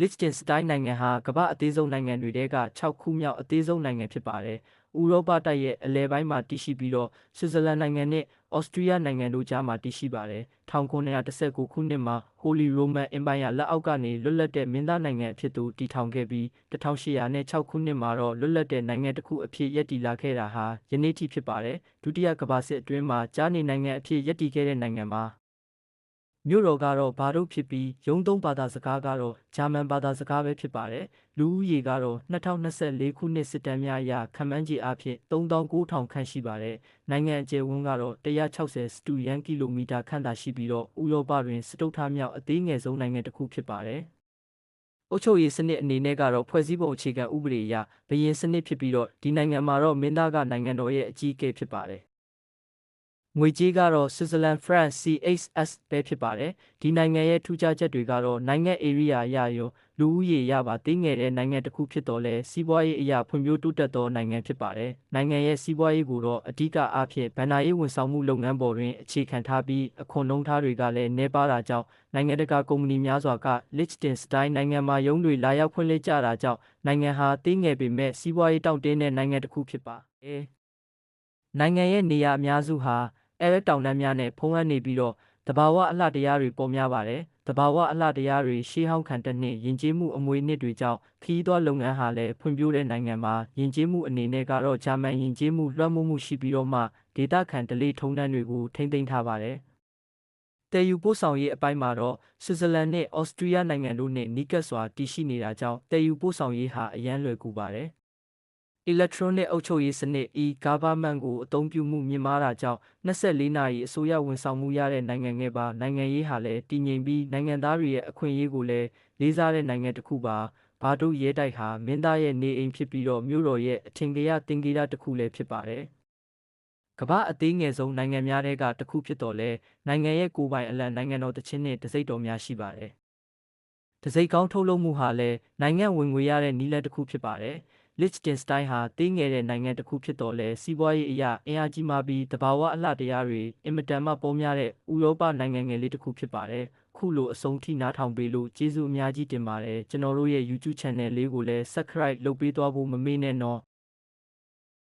Liechtenstein နိုင်ငံဟာကမ္ဘာအသေးဆုံးနိုင်ငံတွေထဲက6ခုမြောက်အသေးဆုံးနိုင်ငံဖြစ်ပါတယ်။ဥရောပတိုက်ရဲ့အလယ်ပိုင်းမှာတည်ရှိပြီးတော့ဆွစ်ဇာလန်နိုင်ငံနဲ့ဩစတြီးယားနိုင်ငံတို့ကြားမှာတည်ရှိပါတယ်။1919ခုနှစ်မှာ Holy Roman Empire လက်အောက်ကနေလွတ်လပ်တဲ့မင်းသားနိုင်ငံအဖြစ်သို့တည်ထောင်ခဲ့ပြီး1806ခုနှစ်မှာတော့လွတ်လပ်တဲ့နိုင်ငံတစ်ခုအဖြစ်ရည်တည်လာခဲ့တာဟာယနေ့ထိဖြစ်ပါတယ်။ဒုတိယကမ္ဘာစစ်အတွင်းမှာကြားနေနိုင်ငံအဖြစ်ရည်တည်ခဲ့တဲ့နိုင်ငံပါ။ မြို့တော်ကတော့ဘာတို့ဖြစ်ပြီးရုံးသုံးဘာသာစကားကတော့ဂျာမန်ဘာသာစကားပဲဖြစ်ပါတယ်။လူဦးရေကတော့2024ခုနှစ်စစ်တမ်းများအရခန့်မှန်းခြေအားဖြင့်3900ခန့်ရှိပါတယ်။နိုင်ငံအကျယ်ဝန်းကတော့160စတူရန်ကီလိုမီတာခန့်သာရှိပြီးတော့ဥရောပတွင်စတုထမြောက်အသေးငယ်ဆုံးနိုင်ငံတစ်ခုဖြစ်ပါတယ်။အုပ်ချုပ်ရေးစနစ်အနေနဲ့ကတော့ဖွဲ့စည်းပုံအခြေခံဥပဒေအရဘရင်စနစ်ဖြစ်ပြီးတော့ဒီနိုင်ငံမှာတော့မင်းသားကနိုင်ငံတော်ရဲ့အကြီးအကဲဖြစ်ပါတယ်။ ငွေကြေးကတော့ Switzerland franc CHF ပဲဖြစ်ပါတယ်။ဒီနိုင်ငံရဲ့ထူးခြားချက်တွေကတော့နိုင်ငံ area အရရောလူဦးရေရပါသေးငယ်တဲ့နိုင်ငံတစ်ခုဖြစ်တော်လဲစီးပွားရေးအရာဖွံ့ဖြိုးတိုးတက်သောနိုင်ငံဖြစ်ပါတယ်။နိုင်ငံရဲ့စီးပွားရေးကိုတော့အဓိကအားဖြင့်ဗဏ္ဍာရေးဝန်ဆောင်မှုလုပ်ငန်းပေါ်တွင်အခြေခံထားပြီးအခွန်နှုန်းထားတွေကလည်းနှဲပါတာကြောင့်နိုင်ငံတကာကုမ္ပဏီများစွာက Liechtenstein နိုင်ငံမှာရုံးတွေလာရောက်ဖွင့်လှစ်ကြတာကြောင့်နိုင်ငံဟာသေးငယ်ပေမဲ့စီးပွားရေးတောင့်တင်းတဲ့နိုင်ငံတစ်ခုဖြစ်ပါတယ်။နိုင်ငံရဲ့နေရာအများစုဟာ အဲတောင်တန်းများနဲ့ဖုံးအပ်နေပြီးတော့တဘာဝအလှတရားတွေပေါ်များပါတယ်။တဘာဝအလှတရားတွေရှေးဟောင်းခံတက်နှင့်ယဉ်ကျေးမှုအမွေအနှစ်တွေကြောင့်ခီးသွွားလုပ်ငန်းဟာလည်းဖွံ့ဖြိုးတဲ့နိုင်ငံမှာယဉ်ကျေးမှုအနေနဲ့ကတော့ဂျာမန်ယဉ်ကျေးမှုလွှမ်းမိုးမှုရှိပြီးတော့မှဒေတာခံဒလေးထုံးတမ်းတွေကိုထိမ့်သိမ်းထားပါတယ်။တယ်ယူပို့ဆောင်ရေးအပိုင်းမှာတော့ဆွစ်ဇာလန်နဲ့ဩစတြီးယားနိုင်ငံတို့နဲ့နီးကပ်စွာတည်ရှိနေတာကြောင့်တယ်ယူပို့ဆောင်ရေးဟာအရန်လွယ်ကူပါတယ်။ electronic အုပ်ချုပ်ရေးစနစ် e-government ကိုအသုံးပြုမှုမြင့်မားတာကြောင့်24နာရီအစိုးရဝန်ဆောင်မှုရတဲ့နိုင်ငံငယ်ပါနိုင်ငံရေးဟာလည်းတည်ငြိမ်ပြီးနိုင်ငံသားတွေရဲ့အခွင့်အရေးကိုလည်းလေးစားတဲ့နိုင်ငံတစ်ခုပါဘာတို့ရဲတိုက်ဟာမင်းသားရဲ့နေအိမ်ဖြစ်ပြီးတော့မြို့တော်ရဲ့အထင်ကရတင်ကေရတစ်ခုလည်းဖြစ်ပါတယ်ကမ္ဘာအသေးငယ်ဆုံးနိုင်ငံများထဲကတစ်ခုဖြစ်တော်လဲနိုင်ငံရဲ့ကိုယ်ပိုင်အလံနိုင်ငံတော်တခြင်းနှင့်တစိမ့်တော်များရှိပါတယ်။တစိမ့်ကောင်းထုတ်လုပ်မှုဟာလည်းနိုင်ငံဝင်ငွေရတဲ့နည်းလမ်းတစ်ခုဖြစ်ပါတယ်။ Liechtenstein ဟာသေးငယ်တဲ့နိုင်ငံတစ်ခုဖြစ်တော်လဲစီးပွားရေးအရာအင်အားကြီးမားပြီးတဘာဝအလှတရားတွေအင်မတန်မှပေါ်များတဲ့ဥရောပနိုင်ငံငယ်လေးတစ်ခုဖြစ်ပါတယ်။ခုလိုအဆုံးထိနားထောင်ပေးလို့ကျေးဇူးအများကြီးတင်ပါတယ်ကျွန်တော်တို့ရဲ့ YouTube channel လေးကိုလည်း subscribe လုပ်ပေးသွားဖို့မမေ့နဲ့နော်